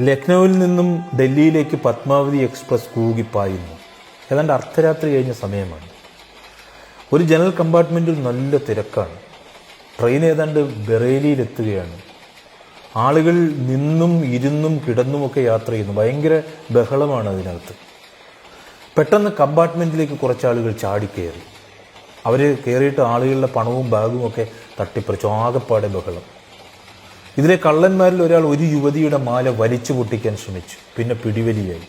ലക്നൌവിൽ നിന്നും ഡൽഹിയിലേക്ക് പത്മാവതി എക്സ്പ്രസ് കൂകിപ്പായുന്നു. ഏതാണ്ട് അർദ്ധരാത്രി കഴിഞ്ഞ സമയമാണ്. ഒരു ജനറൽ കമ്പാർട്ട്മെന്റിൽ നല്ല തിരക്കാണ്. ട്രെയിൻ ഏതാണ്ട് ബറേലിയിലെത്തുകയാണ്. ആളുകൾ നിന്നും ഇരുന്നും കിടന്നുമൊക്കെ യാത്ര ചെയ്യുന്നു. ഭയങ്കര ബഹളമാണ് അതിനകത്ത്. പെട്ടെന്ന് കമ്പാർട്ട്മെന്റിലേക്ക് കുറച്ച് ആളുകൾ ചാടിക്കയറി അവർ കയറിയിട്ട് ആളുകളുടെ പണവും ബാഗും ഒക്കെ തട്ടിപ്പറിച്ചു. ആകെപ്പാടെ ബഹളം. ഇതിലെ കള്ളന്മാരിൽ ഒരാൾ ഒരു യുവതിയുടെ മാല വലിച്ചു പൊട്ടിക്കാൻ ശ്രമിച്ചു. പിന്നെ പിടിവലിയായി.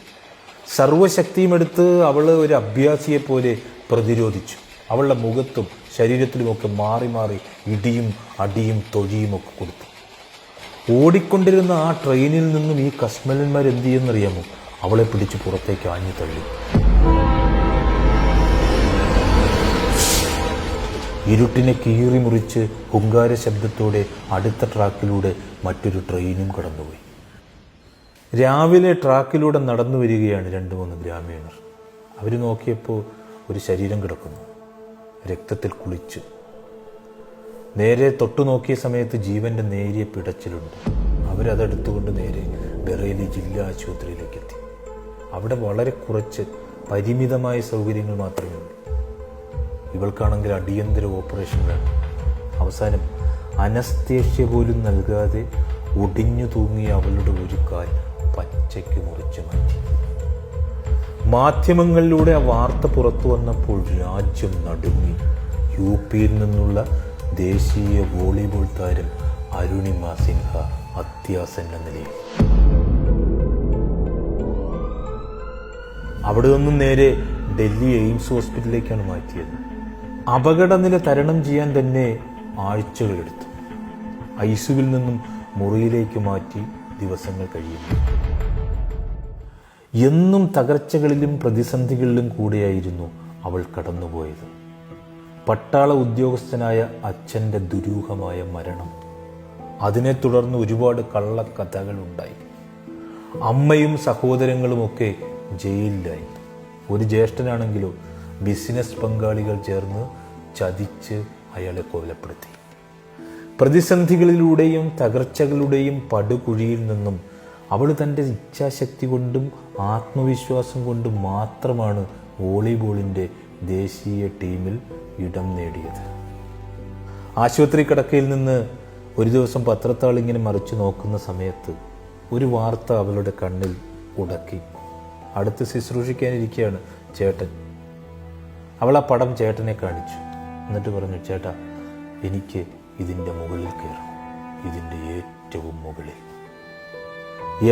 സർവശക്തിയും എടുത്ത് അവൾ ഒരു അഭ്യാസിയെപ്പോലെ പ്രതിരോധിച്ചു. അവളുടെ മുഖത്തും ശരീരത്തിലുമൊക്കെ മാറി മാറി ഇടിയും അടിയും തൊഴിയും ഒക്കെ കൊടുത്തു. ഓടിക്കൊണ്ടിരുന്ന ആ ട്രെയിനിൽ നിന്നും ഈ കസ്മലന്മാർ എന്ത് ചെയ്യുന്നറിയാമോ അവളെ പിടിച്ച് പുറത്തേക്ക് ആഞ്ഞു തള്ളി ഇരുട്ടിനെ കീറി മുറിച്ച് ഹുങ്കാര ശബ്ദത്തോടെ അടുത്ത ട്രാക്കിലൂടെ മറ്റൊരു ട്രെയിനും കടന്നുപോയി. രാവിലെ ട്രാക്കിലൂടെ നടന്നു വരികയാണ് രണ്ട് മൂന്ന് ഗ്രാമീണർ. അവർ നോക്കിയപ്പോൾ ഒരു ശരീരം കിടക്കുന്നു. രക്തത്തിൽ കുളിച്ച്. നേരെ തൊട്ടു നോക്കിയ സമയത്ത് ജീവന്റെ നേരിയ പിടച്ചിലുണ്ട്. അവരതെടുത്തുകൊണ്ട് നേരെ ബറേലി ജില്ലാ ആശുപത്രിയിലേക്ക് എത്തി അവിടെ വളരെ കുറച്ച് പരിമിതമായ സൗകര്യങ്ങൾ മാത്രമേ ഇവൾക്കാണെങ്കിൽ അടിയന്തര ഓപ്പറേഷൻ വേണം. അവസാനം അനസ്തേഷ്യ പോലും നൽകാതെ ഒടിഞ്ഞു തൂങ്ങിയ അവളുടെ ഒരു കാൽ പച്ചയ്ക്ക് മുറിച്ചു മാറ്റി. മാധ്യമങ്ങളിലൂടെ ആ വാർത്ത പുറത്തു വന്നപ്പോൾ രാജ്യം നടുങ്ങി. യു പിയിൽ നിന്നുള്ള ദേശീയ വോളിബോൾ താരം അരുണിമ സിൻഹ അത്യാസന്ന നിലയിൽ. അവിടെ നിന്നും നേരെ ഡൽഹി എയിംസ് ഹോസ്പിറ്റലിലേക്കാണ് മാറ്റിയത്. അപകടനില തരണം ചെയ്യാൻ തന്നെ ആഴ്ചകളെടുത്തു. ഐസുവിൽ നിന്നും മുറിയിലേക്ക് മാറ്റി ദിവസങ്ങൾ കഴിയുന്നു. എന്നും തകർച്ചകളിലും പ്രതിസന്ധികളിലും കൂടെയായിരുന്നു അവൾ കടന്നുപോയത്. പട്ടാള ഉദ്യോഗസ്ഥനായ അച്ഛന്റെ ദുരൂഹമായ മരണം. അതിനെ തുടർന്ന് ഒരുപാട് കള്ളക്കഥകൾ ഉണ്ടായി അമ്മയും സഹോദരങ്ങളുമൊക്കെ ജയിലിലായി. ഒരു ജ്യേഷ്ഠനാണെങ്കിലോ ബിസിനസ് പങ്കാളികൾ ചേർന്ന് ചതിച്ച് അയാളെ കൊലപ്പെടുത്തി. പ്രതിസന്ധികളിലൂടെയും തകർച്ചകളുടെയും പടുകുഴിയിൽ നിന്നും അവൾ തന്റെ ഇച്ഛാശക്തി കൊണ്ടും ആത്മവിശ്വാസം കൊണ്ടും മാത്രമാണ് വോളിബോളിന്റെ ദേശീയ ടീമിൽ ഇടം നേടിയത്. ആശുപത്രി കിടക്കയിൽ നിന്ന് ഒരു ദിവസം പത്രത്താൾ ഇങ്ങനെ മറിച്ചു നോക്കുന്ന സമയത്ത് ഒരു വാർത്ത അവളുടെ കണ്ണിൽ ഉടക്കി. അടുത്ത് ശുശ്രൂഷിക്കാനിരിക്കുകയാണ് ചേട്ടൻ. അവൾ ആ പടം ചേട്ടനെ കാണിച്ചു. എന്നിട്ട് പറഞ്ഞു ചേട്ടാ എനിക്ക് ഇതിന്റെ മുകളിൽ കയറണം ഇതിന്റെ ഏറ്റവും മുകളിൽ.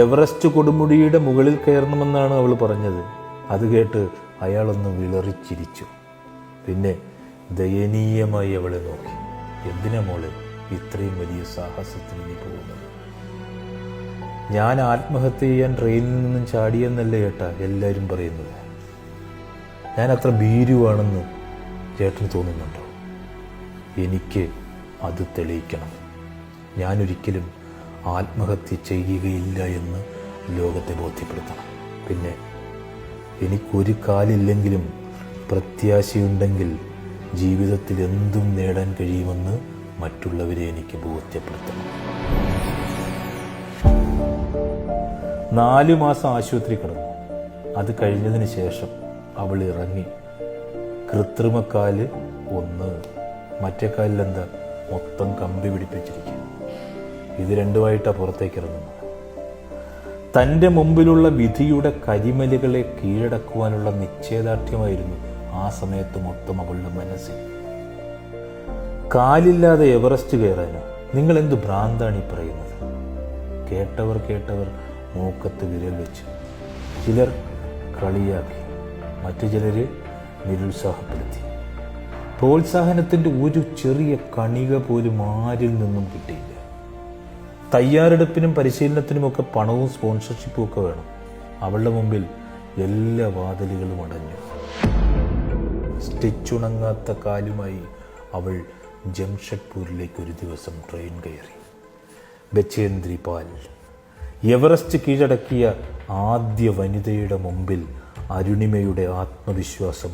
എവറസ്റ്റ് കൊടുമുടിയുടെ മുകളിൽ കയറണമെന്നാണ് അവൾ പറഞ്ഞത്. അത് കേട്ട് അയാളൊന്ന് വിളറിച്ചിരിച്ചു. പിന്നെ ദയനീയമായി അവളെ നോക്കി. എന്തിനാ മോളെ ഇത്രയും വലിയ സാഹസത്തിന് നീ പോകുന്നത്? ഞാൻ ആത്മഹത്യ ചെയ്യാൻ ട്രെയിനിൽ നിന്നും ചാടിയെന്നല്ലേ ചേട്ടാ എല്ലാവരും പറയുന്നത്. ഞാൻ അത്ര ഭീരുവാണെന്ന് ചേട്ടന് തോന്നുന്നുണ്ടോ? എനിക്ക് അത് തെളിയിക്കണം. ഞാനൊരിക്കലും ആത്മഹത്യ ചെയ്യുകയില്ല എന്ന് ലോകത്തെ ബോധ്യപ്പെടുത്തണം. പിന്നെ എനിക്കൊരു കാലില്ലെങ്കിലും പ്രത്യാശയുണ്ടെങ്കിൽ ജീവിതത്തിൽ എന്തും നേടാൻ കഴിയുമെന്ന് മറ്റുള്ളവരെ എനിക്ക് ബോധ്യപ്പെടുത്തണം. നാലു മാസം ആശുപത്രി കിടന്നു. അത് കഴിഞ്ഞതിന് ശേഷം അവൾ ഇറങ്ങി കൃത്രിമക്കാൽ ഒന്ന്. മറ്റേ കാലിൽ എന്താ മൊത്തം കമ്പി പിടിപ്പിച്ചിരിക്കുക ഇത് രണ്ടുമായിട്ടാണ് പുറത്തേക്ക് ഇറങ്ങുന്നത് തന്റെ മുമ്പിലുള്ള വിധിയുടെ കരിമലുകളെ കീഴടക്കുവാനുള്ള നിശ്ചയദാർഢ്യമായിരുന്നു ആ സമയത്ത് മൊത്തം അവളുടെ മനസ്സിൽ. കാലില്ലാതെ എവറസ്റ്റ് കയറാനോ? നിങ്ങൾ എന്ത് ഭ്രാന്താണ് ഈ പറയുന്നത്? കേട്ടവർ കേട്ടവർ മൂക്കത്ത് വിരൽ വെച്ചു ചിലർ കളിയാക്കി. മറ്റു ചിലരെ നിരുത്സാഹപ്പെടുത്തി. പ്രോത്സാഹനത്തിന്റെ ഒരു ചെറിയ കണിക പോലും ആരിൽ നിന്നും കിട്ടിയില്ല. തയ്യാറെടുപ്പിനും പരിശീലനത്തിനുമൊക്കെ പണവും സ്പോൺസർഷിപ്പും ഒക്കെ വേണം. അവളുടെ മുമ്പിൽ എല്ലാ വാതിലുകളും അടഞ്ഞു. സ്റ്റിച്ചുണങ്ങാത്ത കാലുമായി അവൾ ജംഷഡ്പൂരിലേക്ക് ഒരു ദിവസം ട്രെയിൻ കയറി. ബച്ചേന്ദ്രി പാൽ എവറസ്റ്റ് കീഴടക്കിയ ആദ്യ വനിതയുടെ മുമ്പിൽ അരുണിമയുടെ ആത്മവിശ്വാസം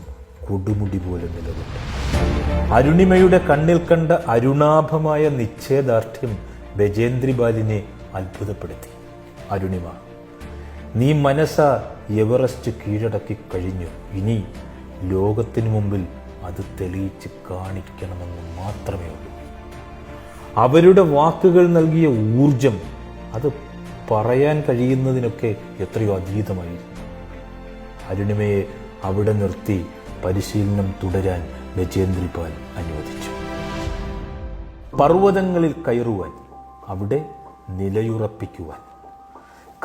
കൊടുമുടി പോലെ നിലകൊണ്ടു. അരുണിമയുടെ കണ്ണിൽ കണ്ട അരുണാഭമായ നിശ്ചയദാർഢ്യം ബജേന്ദ്രിബാലിനെ അത്ഭുതപ്പെടുത്തി. അരുണിമ നീ മനസ്സ എവറസ്റ്റ് കീഴടക്കി കഴിഞ്ഞു. ഇനി ലോകത്തിനു മുമ്പിൽ അത് തെളിയിച്ച് കാണിക്കണമെന്ന് മാത്രമേ ഉള്ളൂ. അവരുടെ വാക്കുകൾ നൽകിയ ഊർജം അത് പറയാൻ കഴിയുന്നതിനൊക്കെ എത്രയോ അതീതമായിരുന്നു അരുണിമയെ അവിടെ നിർത്തി പരിശീലനം തുടരാൻ ഗജേന്ദ്രിപാൽ അനുവദിച്ചു. പർവതങ്ങളിൽ കയറുവാൻ അവിടെ നിലയുറപ്പിക്കുവാൻ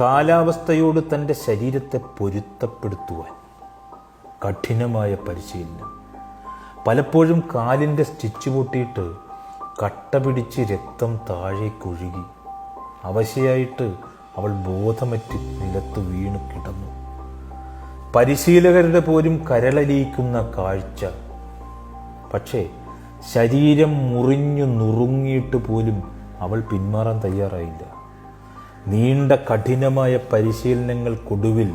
കാലാവസ്ഥയോട് തന്റെ ശരീരത്തെ പൊരുത്തപ്പെടുത്തുവാൻ കഠിനമായ പരിശീലനം. പലപ്പോഴും കാലിന്റെ സ്റ്റിച്ച് പൊട്ടിയിട്ട് കട്ട പിടിച്ച് രക്തം താഴേക്കൊഴുകി അവശയായിട്ട് അവൾ ബോധമറ്റ് നിലത്ത് വീണ് കിടന്നു. പരിശീലകരുടെ പോലും കരളലിയിക്കുന്ന കാഴ്ച. പക്ഷേ ശരീരം മുറിഞ്ഞു നുറുങ്ങിയിട്ട് പോലും അവൾ പിന്മാറാൻ തയ്യാറായില്ല. നീണ്ട കഠിനമായ പരിശീലനങ്ങൾക്കൊടുവിൽ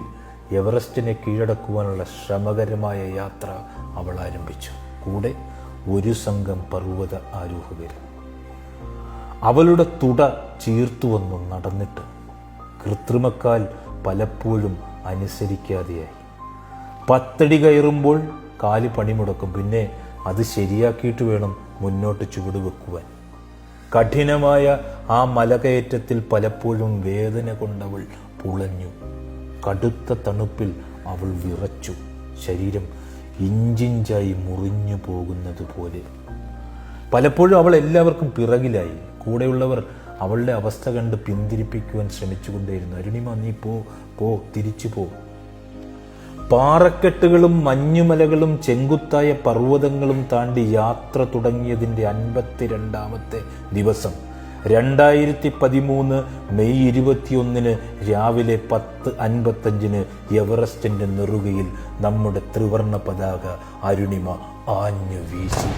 എവറസ്റ്റിനെ കീഴടക്കുവാനുള്ള ശ്രമകരമായ യാത്ര അവൾ ആരംഭിച്ചു. കൂടെ ഒരു സംഘം പർവത ആരോഹകർ. അവളുടെ തുട ചീർത്തു വന്നു നടന്നിട്ട്. കൃത്രിമക്കാൽ പലപ്പോഴും അനുസരിക്കാതെയായി. പത്തടി കയറുമ്പോൾ കാൽ പണിമുടക്കും. പിന്നെ അത് ശരിയാക്കിയിട്ട് വേണം മുന്നോട്ട് ചുവട് വെക്കുവാൻ. കഠിനമായ ആ മലകയറ്റത്തിൽ പലപ്പോഴും വേദന കൊണ്ടവൾ പുളഞ്ഞു. കടുത്ത തണുപ്പിൽ അവൾ വിറച്ചു. ശരീരം ഇഞ്ചിഞ്ചായി മുറിഞ്ഞു പോകുന്നത് പോലെ പലപ്പോഴും അവൾ എല്ലാവർക്കും പിറകിലായി. കൂടെയുള്ളവർ അവളുടെ അവസ്ഥ കണ്ട് പിന്തിരിപ്പിക്കുവാൻ ശ്രമിച്ചുകൊണ്ടേയിരുന്നു. അരുണിമ നീ പോ പോ തിരിച്ചു പോ. പാറക്കെട്ടുകളും മഞ്ഞുമലകളും ചെങ്കുത്തായ പർവതങ്ങളും താണ്ടി യാത്ര തുടങ്ങിയതിന്റെ അൻപത്തിരണ്ടാമത്തെ ദിവസം. രണ്ടായിരത്തി പതിമൂന്ന് മെയ് ഇരുപത്തിയൊന്നിന് രാവിലെ പത്ത് അൻപത്തഞ്ചിന് എവറസ്റ്റിന്റെ നെറുകയിൽ നമ്മുടെ ത്രിവർണ പതാക അരുണിമ ആഞ്ഞു വീശി.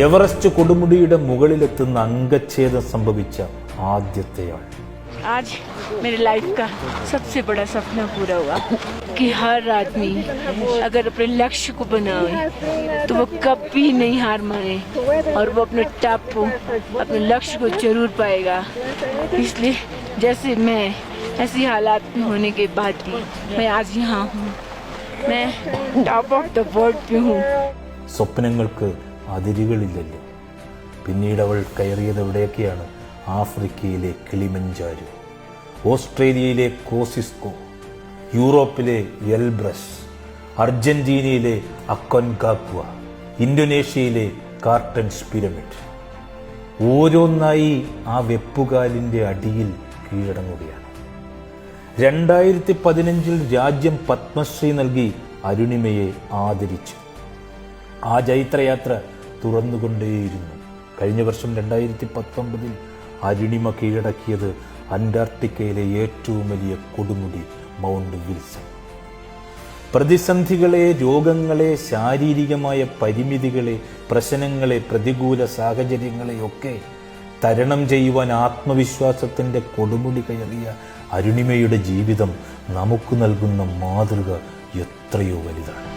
എവറസ്റ്റ് കൊടുമുടിയുടെ മുകളിലെത്തുന്ന അംഗച്ഛേദം സംഭവിച്ച ആദ്യത്തെയാൾ. आज मेरे लाइफ का सबसे बड़ा सपना पूरा हुआ कि हर आदमी अगर अपने लक्ष्य को बनाए तो वो कभी नहीं हार माने और वो अपने टॉप को अपने लक्ष्य को जरूर पाएगा इसलिए जैसे मैं ऐसी हालात में होने के बाद भी मैं आज यहाँ हूँ मैं टॉप ऑफ द वर्ल्ड पे हूँ സ്വപ്നങ്ങൾക്ക് അതിരുകളില്ലല്ലോ പിന്നീട് അവൾ കയറിയത് എവിടെയൊക്കെയാണ് ആഫ്രിക്കയിലെ കിളിമഞ്ചാരു ഓസ്ട്രേലിയയിലെ കോസിസ്കോ യൂറോപ്പിലെ എൽബ്രസ് അർജന്റീനയിലെ അക്കൊൻകാക്വ ഇന്തോനേഷ്യയിലെ കാർട്ടൻസ് പിരമിഡ്. ഓരോന്നായി ആ വെപ്പുകാലിന്റെ അടിയിൽ കീഴടങ്ങുകയാണ്. രണ്ടായിരത്തി പതിനഞ്ചിൽ രാജ്യം പത്മശ്രീ നൽകി അരുണിമയെ ആദരിച്ചു. ആ ജൈത്രയാത്ര തുറന്നുകൊണ്ടേയിരുന്നു. കഴിഞ്ഞ വർഷം രണ്ടായിരത്തി പത്തൊമ്പതിൽ അരുണിമ കീഴടക്കിയത് അന്റാർട്ടിക്കയിലെ ഏറ്റവും വലിയ കൊടുമുടി മൗണ്ട് വിൽസൺ. പ്രതിസന്ധികളെ രോഗങ്ങളെ ശാരീരികമായ പരിമിതികളെ പ്രശ്നങ്ങളെ പ്രതികൂല സാഹചര്യങ്ങളെയൊക്കെ തരണം ചെയ്യുവാൻ ആത്മവിശ്വാസത്തിന്റെ കൊടുമുടി കയറിയ അരുണിമയുടെ ജീവിതം നമുക്ക് നൽകുന്ന മാതൃക എത്രയോ വലുതാണ്.